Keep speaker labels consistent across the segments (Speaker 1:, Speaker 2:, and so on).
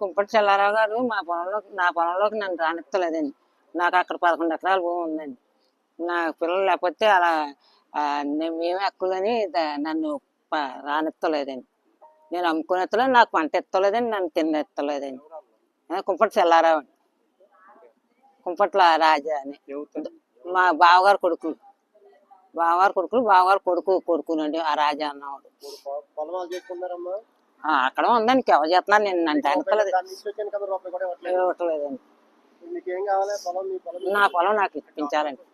Speaker 1: కుంపటి చెల్లారావు గారు మా పొలంలో నా పొలంలోకి నన్ను రానిత్తలేదండి. నాకు అక్కడ పదకొండు ఎకరాల భూమి ఉందండి. నా పిల్లలు లేకపోతే అలా మేమే హక్కులని నన్ను రానిత్తలేదండి. నేను అమ్ముకుని ఎత్తలేదు నాకు పంట ఎత్తలేదండి నన్ను తిన్న ఎత్తలేదండి. కుంపటి చెల్లారావు అండి కుంపట్ల రాజా అని. మా బావగారు కొడుకులు. బావగారు కొడుకులు బావగారు కొడుకు కొడుకునండి ఆ రాజా అన్నవాడు. అక్కడ ఉందండి. ఎవరు చేస్తున్నారు నేను నన్ను ఇవ్వట్లేదండి.
Speaker 2: పొలం
Speaker 1: నా పొలం నాకు ఇప్పించాలండి.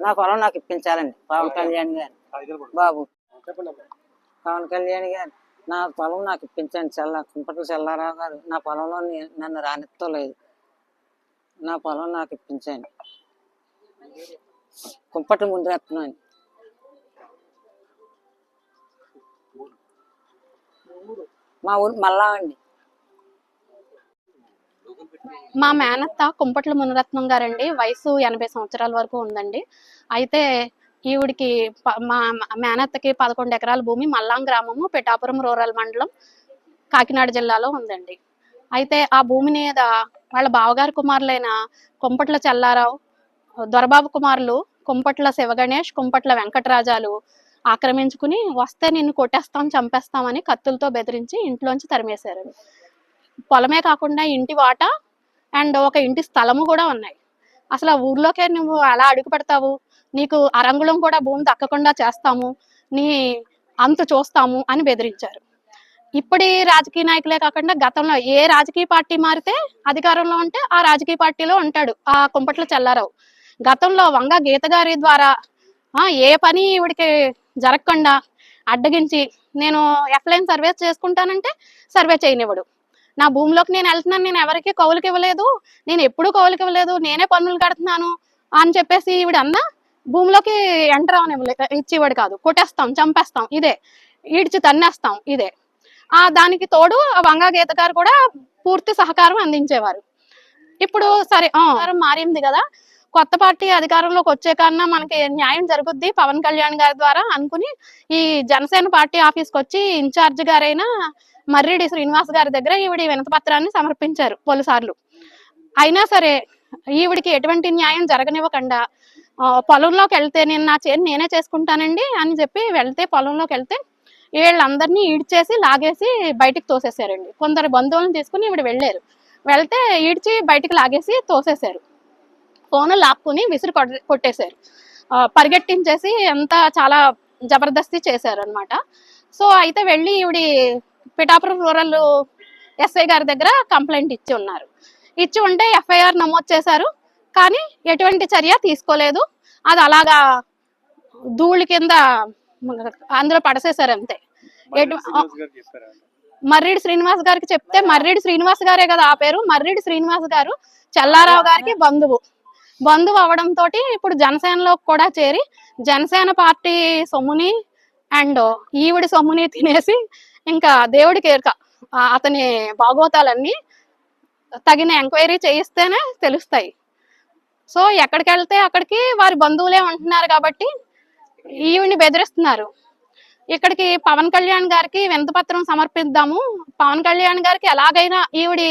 Speaker 1: నా పొలం నాకు ఇప్పించాలండి. పవన్ కళ్యాణ్ గారు. బాబు. పవన్ కళ్యాణ్ గారు నా పొలం నాకు ఇప్పించండి చల్ల కుంపట్ల చల్లారావు గారు. నా పొలంలో నన్ను రానిత్తలేదు. నా పొలం నాకు ఇప్పించండి. కుంపట్ల ముందు ఎత్తున్నాను మా ఊరు మల్లా అండి.
Speaker 3: మా మేనత్త కుంపట్ల మునిరత్నం గారండి. వయసు ఎనభై సంవత్సరాల వరకు ఉందండి. అయితే ఈవిడికి మా మా మేనత్తకి పదకొండు ఎకరాల భూమి మల్లాం గ్రామము పిఠాపురం రూరల్ మండలం కాకినాడ జిల్లాలో ఉందండి. అయితే ఆ భూమి మీద వాళ్ళ బావగారి కుమారులైన కుంపట్ల చెల్లారావు దొరబాబు కుమారులు కుంపట్ల శివగణేష్ కుంపట్ల వెంకటరాజాలు ఆక్రమించుకుని వస్తే నిన్ను కొట్టేస్తాం చంపేస్తామని కత్తులతో బెదిరించి ఇంట్లోంచి తరిమేశారు పొలమే కాకుండా ఇంటి వాట అండ్ ఒక ఇంటి స్థలము కూడా ఉన్నాయి. అసలు ఆ ఊర్లోకే నువ్వు అలా అడుగు పెడతావు? నీకు అరంగుళం కూడా భూమి దక్కకుండా చేస్తాము నీ అంతు చూస్తాము అని బెదిరించారు. ఇప్పటి రాజకీయ నాయకులే కాకుండా గతంలో ఏ రాజకీయ పార్టీ మారితే అధికారంలో ఉంటే ఆ రాజకీయ పార్టీలో ఉంటాడు ఆ కుంపట్ల చెల్లారావు. గతంలో వంగ గీత గారి ద్వారా ఆ, ఏ పని ఈవిడికి జరగకుండా అడ్డగించి నేను ఎఫ్లైన్ సర్వే చేసుకుంటానంటే సర్వే చేయనివ్వడు. నా భూమిలోకి నేను వెళ్తున్నాను నేను ఎవరికి కౌలుకి ఇవ్వలేదు నేను ఎప్పుడు కౌలుకి ఇవ్వలేదు నేనే పన్నులు కడుతున్నాను అని చెప్పేసి ఈవిడ అన్నా భూమిలోకి ఎంటర్ అవనివ్వలే ఇచ్చేవాడు కాదు. కొట్టేస్తాం చంపేస్తాం ఇదే. ఈడ్చి తన్నేస్తాం ఇదే. ఆ దానికి తోడు ఆ వంగా గీత గారు కూడా పూర్తి సహకారం అందించేవారు. ఇప్పుడు సరే మారింది కదా కొత్త పార్టీ అధికారంలోకి వచ్చే కన్నా మనకి న్యాయం జరుగుద్ది. పవన్ కళ్యాణ్ గారి ద్వారా అనుకుని ఈ జనసేన పార్టీ ఆఫీస్కి వచ్చి ఇన్ఛార్జ్ గారైన మర్రిడి శ్రీనివాస్ గారి దగ్గర ఈవిడ వినతి పత్రాన్ని సమర్పించారు పలుసార్లు. అయినా సరే ఈవిడికి ఎటువంటి న్యాయం జరగనివ్వకుండా పొలంలోకి వెళ్తే నేను నా చేతి నేనే చేసుకుంటానండి అని చెప్పి వెళ్తే పొలంలోకి వెళ్తే వీళ్ళందరినీ ఈడ్చేసి లాగేసి బయటికి తోసేశారండి. కొందరు బంధువులను తీసుకుని ఈవిడ వెళ్ళారు. వెళ్తే ఈడ్చి బయటికి లాగేసి తోసేశారు. ఫోన్ లాక్కుని విసిరి కొట్- కొట్టేశారు. పరిగెట్టించేసి అంతా చాలా జబర్దస్తి చేశారు అనమాట సో అయితే వెళ్ళి ఈవిడి పిఠాపురం రూరల్ ఎస్ఐ గారి దగ్గర కంప్లైంట్ ఇచ్చి ఉన్నారు. ఇచ్చి ఉంటే ఎఫ్ఐఆర్ నమోదు చేశారు. కానీ ఎటువంటి చర్య తీసుకోలేదు. అది అలాగా ధూళి కింద అందులో పడసేశారు అంతే. మర్రిడి శ్రీనివాస్ గారికి చెప్తే మర్రిడి శ్రీనివాస్ గారే కదా ఆ పేరు. మర్రిడి శ్రీనివాస్ గారు చల్లారావు గారికి బంధువు. బంధువు అవడంతో ఇప్పుడు జనసేనలో కూడా చేరి జనసేన పార్టీ సొమ్ముని అండ్ ఈవిడి సొమ్ముని తినేసి ఇంకా దేవుడికి అతని భాగోతాలన్నీ తగిన ఎంక్వైరీ చేయిస్తేనే తెలుస్తాయి. సో ఎక్కడికి వెళ్తే అక్కడికి వారి బంధువులే ఉంటున్నారు కాబట్టి ఈవిని బెదిరిస్తున్నారు. ఇక్కడికి పవన్ కళ్యాణ్ గారికి వినతిపత్రం సమర్పిద్దాము. పవన్ కళ్యాణ్ గారికి ఎలాగైనా ఈవిడి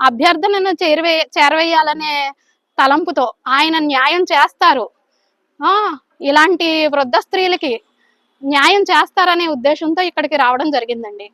Speaker 3: అభ్యర్థనను చేరవే చేరవేయాలనే తలంపుతో ఆయన న్యాయం చేస్తారు. ఆ ఇలాంటి వృద్ధ స్త్రీలకి న్యాయం చేస్తారనే ఉద్దేశంతో ఇక్కడికి రావడం జరిగిందండి.